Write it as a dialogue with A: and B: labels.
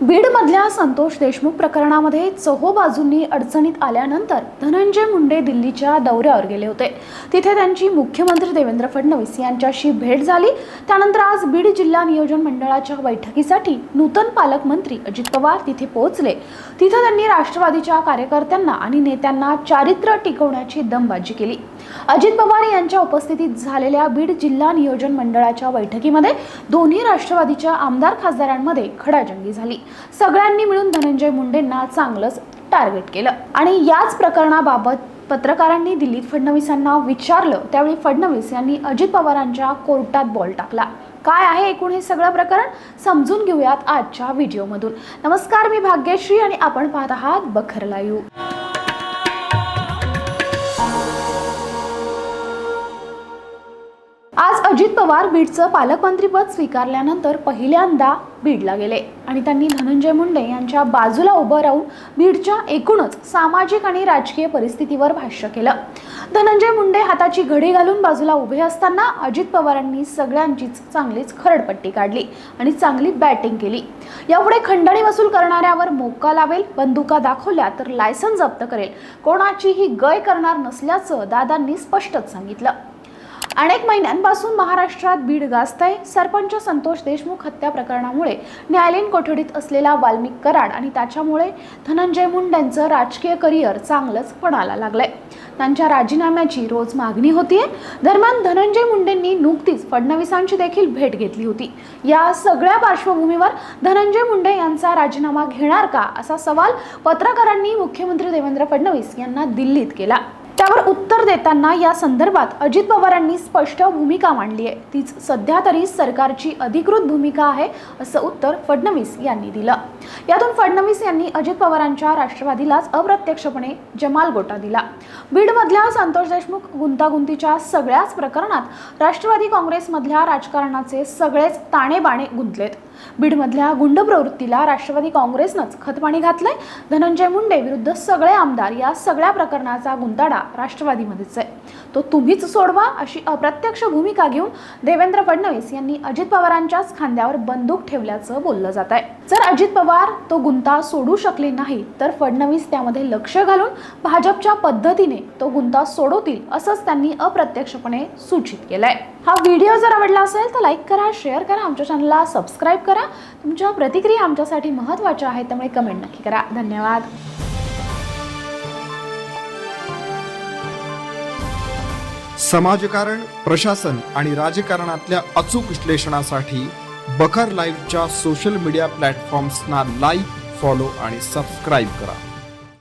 A: बीडमधल्या संतोष देशमुख प्रकरणामध्ये चहो बाजूंनी अडचणीत आल्यानंतर धनंजय मुंडे दिल्लीच्या दौऱ्यावर गेले होते. तिथे त्यांची मुख्यमंत्री देवेंद्र फडणवीस यांच्याशी भेट झाली. त्यानंतर आज बीड जिल्हा नियोजन मंडळाच्या बैठकीसाठी नूतन पालकमंत्री अजित पवार तिथे पोहोचले. तिथे त्यांनी राष्ट्रवादीच्या कार्यकर्त्यांना आणि नेत्यांना चारित्र्य टिकवण्याची दमबाजी केली. अजित पवार यांच्या उपस्थितीत झालेल्या बीड जिल्हा नियोजन मंडळाच्या बैठकीमध्ये दोन्ही राष्ट्रवादीच्या आमदार खासदारांमध्ये खडाजंगी झाली. सगळ्यांनी मिळून धनंजय मुंडेंना चांगलंच टार्गेट केलं. आणि याच प्रकरणाबाबत पत्रकारांनी दिल्लीत फडणवीसांना विचारलं त्यावेळी फडणवीस यांनी अजित पवारांच्या कोर्टात बॉल टाकला. काय आहे एकूण हे सगळं प्रकरण? समजून घेऊयात आजच्या व्हिडिओमधून. नमस्कार मी भाग्यश्री आणि आपण पाहत आहात बखर लाईव्ह. अजित पवार बीडचं पालकमंत्रीपद स्वीकारल्यानंतर पहिल्यांदा बीडला गेले आणि त्यांनी धनंजय मुंडे यांच्या बाजूला उभं राहून बीडच्या एकूणच सामाजिक आणि राजकीय परिस्थितीवर भाष्य केलं. धनंजय मुंडे हाताची घडी घालून बाजूला उभे असताना अजित पवारांनी सगळ्यांचीच चांगलीच खरडपट्टी काढली आणि चांगली बॅटिंग केली. यापुढे खंडणी वसूल करणाऱ्यावर मोक्का लावेल बंदुका दाखवल्या तर लायसन्स जप्त करेल. कोणाचीही गय करणार नसल्याचं दादांनी स्पष्टच सांगितलं. अनेक महिन्यांपासून महाराष्ट्रात बीड गाजतंय. सरपंच संतोष देशमुख हत्या प्रकरणामुळे न्यायालयीन कोठडीत असलेला वाल्मिक कराड आणि त्याच्यामुळे धनंजय मुंडेंचं राजकीय करिअर चांगलंच पणाला लागलंय. त्यांच्या राजीनाम्याची रोज मागणी होतीये. दरम्यान धनंजय मुंडेंनी नुकतीच फडणवीसांची देखील भेट घेतली होती. या सगळ्या पार्श्वभूमीवर धनंजय मुंडे यांचा राजीनामा घेणार का असा सवाल पत्रकारांनी मुख्यमंत्री देवेंद्र फडणवीस यांना दिल्लीत केला. त्यावर उत्तर देताना या संदर्भात अजित पवारांनी स्पष्ट भूमिका मांडली आहे. तीच सध्या तरी सरकारची अधिकृत भूमिका आहे असं उत्तर फडणवीस यांनी दिलं. यातून फडणवीस यांनी अजित पवारांच्या राष्ट्रवादीलाच अप्रत्यक्षपणे जमाल गोटा दिला. बीडमधल्या संतोष देशमुख गुंतागुंतीच्या सगळ्याच प्रकरणात राष्ट्रवादी काँग्रेसमधल्या राजकारणाचे सगळेच ताणेबाणे गुंतलेत. बीडमधल्या गुंड प्रवृत्तीला राष्ट्रवादी काँग्रेसनंच खतपाणी घातलंय. धनंजय मुंडे विरुद्ध सगळे आमदार या सगळ्या प्रकरणाचा गुंताडा राष्ट्रवादीमध्येच आहे. तो तुम्हीच सोडवा अशी अप्रत्यक्ष भूमिका घेऊन देवेंद्र फडणवीस यांनी अजित पवारांच्याच खांद्यावर बंदूक ठेवल्याचं बोललं जात आहे. जर अजित पवार तो गुंता सोडू शकले नाही तर फडणवीस त्यामध्ये लक्ष घालून भाजपच्या पद्धतीने तो गुंता सोडवतील असंच त्यांनी अप्रत्यक्षपणे सूचित केलंय. हा व्हिडिओ जर आवडला असेल तर लाईक करा शेअर करा आमच्या चॅनलला सबस्क्राईब करा. तुमच्या प्रतिक्रिया आमच्यासाठी महत्त्वाच्या आहेत त्यामुळे कमेंट नक्की करा. धन्यवाद.
B: समाजकारण प्रशासन आणि राजकारणातल्या अचूक विश्लेषणासाठी बखर लाईव्हच्या सोशल मीडिया प्लॅटफॉर्म्सना लाईक फॉलो आणि सबस्क्राईब करा.